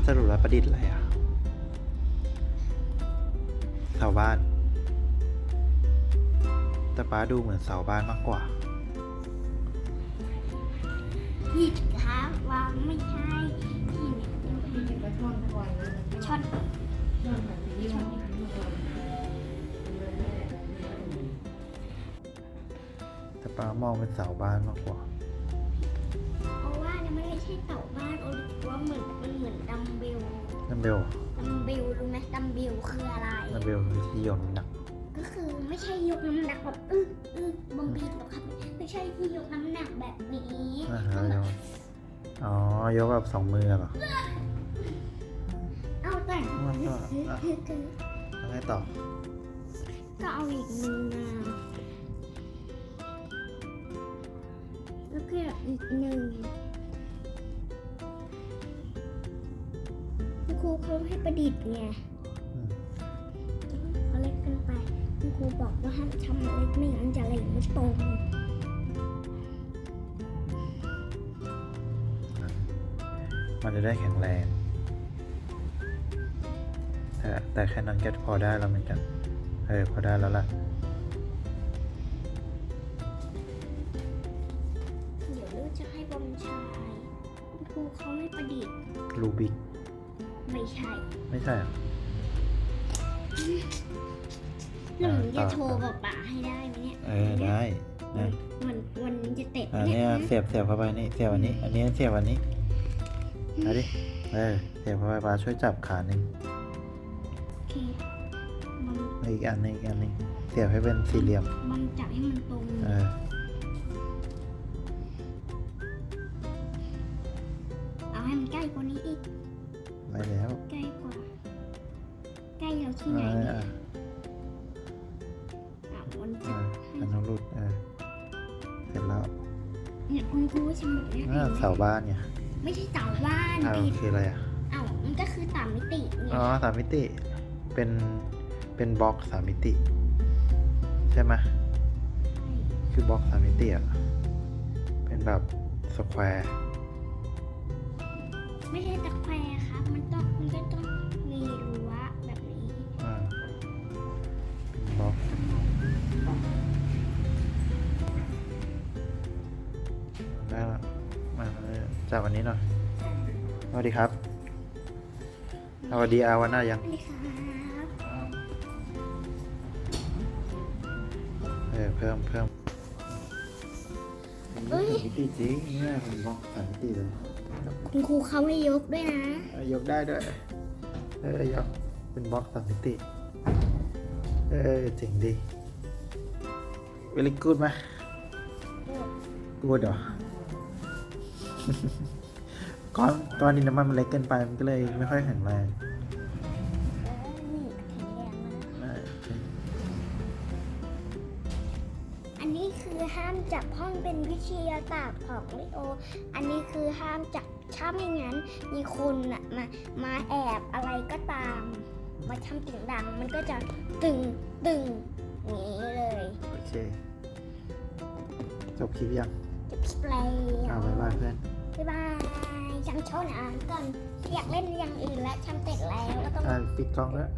แล้วสรุปแล้วประดิษฐ์อะไรอะเสาบ้าน แต่ป้าดูเหมือนเสาบ้านมากกว่า ผิดครับว่าไม่ใช่ที่ช็อตแต่ป้ามองเป็นเสาบ้านมากกว่า ช่เต่าบ้านโอลิฟว่าเหมือนมันเหมือนดัมเบลนัมเบลดัมเบลรู้ไหมดัมเบลคืออะไรนัมเบลคือที่โยนน้ำหนัก ก็คือไม่ใช่ยกน้ำหนักแบบอึ๊อึ๊บัมบีหรอกครับไม่ใช่ที่ยกน้ำหนักแบบนี้อ่าฮะมันแบโยบนอ๋อยกแบบสองมือเหรอ เอาแต่มันก็อะคือคือแล้วไงต่อก็เอาอีกมือมาแล้วก็อีกหนึ่ง คุณครูเขาให้ประดิษฐ์ไงอืมเขาเล็กเกินไปคุณครูบอกว่าห้ามทำเล็กไม่งั้นจะเหลงไม่ตรงมันจะได้แข็งแรง แต่แต่แค่นั้นก็พอได้แล้วเหมือนกัน เออ พอได้แล้วล่ะเดี๋ยวลูกจะให้บอมชายคุณครูเขาไม่ประดิษฐ์รูบิก ไม่ใช่ไม่ใช่เหรอแล้วหนูต่จะอโทรต่อบอกป๋าให้ได้ไหมเนี่ยเออได้นะวันวันนี้จะเตะอันเนี่นี้ยเสียบเสียบเข้าไปนี่เสียบอันนี้ อันนี้เสียบอันนี้เอาดิเออเสียบเข้าไปปาช่วยจับขาหนึ่งโอเคบอมอีกอันหนึงอีกอันหนึงเสียบให้เป็นสี่เหลี่ยมบอมจับให้มันตรงเออเอาให้มันใกล้กว่านี้อีก ไปแล้ว ใกล้กว่า ใกล้เราที่เอไหนอเนี่ยเอออะมันเอจะออันนั้นรุดเออเสร็จแล้วเนี่ยคุณครูฉันบอกเนี่ยอ่าเสาบ้านเนี่ย ไม่ใช่เต่าบ้านอ้าวผิดคืออะไรอะเอ้ามันก็คือต่ามิติเนี่อ๋ยอสามมิติ เป็น เป็นบล็อกสามมิติ ใช่ไหมคือบล็อกสามมิติอะ เป็นแบบสแควร์ ไม่ใช่ตะแควร์ครับ มันต้องมันก็ต้องมีรั้วแบบนี้อ่าเป็นบล็อกได้แล้วมาเลยจับอันนี้หน่อยสวัสดีครับสวัสดีอาวันหน้ายังนี่ครับเออเพิ่มเพิ่มเอ้ย มิติจริงเนี่ยผมบล็อกสามมิติเลย คุณครูเขาให้ยกด้วยนะ เออยกได้ด้วยเออยกเป็นบล็อกสามมิติเออเจ๋งดีเวลิกูดไหมกูดเหรอ ก้อนก้อนดินน้ำมันมันเล็กเกินไปมันก็เลยไม่ค่อยแข็งแอันนี้คือห้ามจับห้องเป็นวิทยาศาสตร์ของลิโอ อันนี้คือห้ามจับถ้าไม่งั้นมีคนน่ะมามาแอบอะไรก็ตาม มาทำเสียงดังมันก็จะตึงตึงอย่างนี้เลยโอเค จบคลิปยังจะพิเปลยเอาบายบายเพื่อน บ๊ายบายช่างโชว์หนะก่อนอยากเล่นอย่างอื่นและช่างเสร็จแล้วก็ต้อง อ่าปิดกล้องแล้ว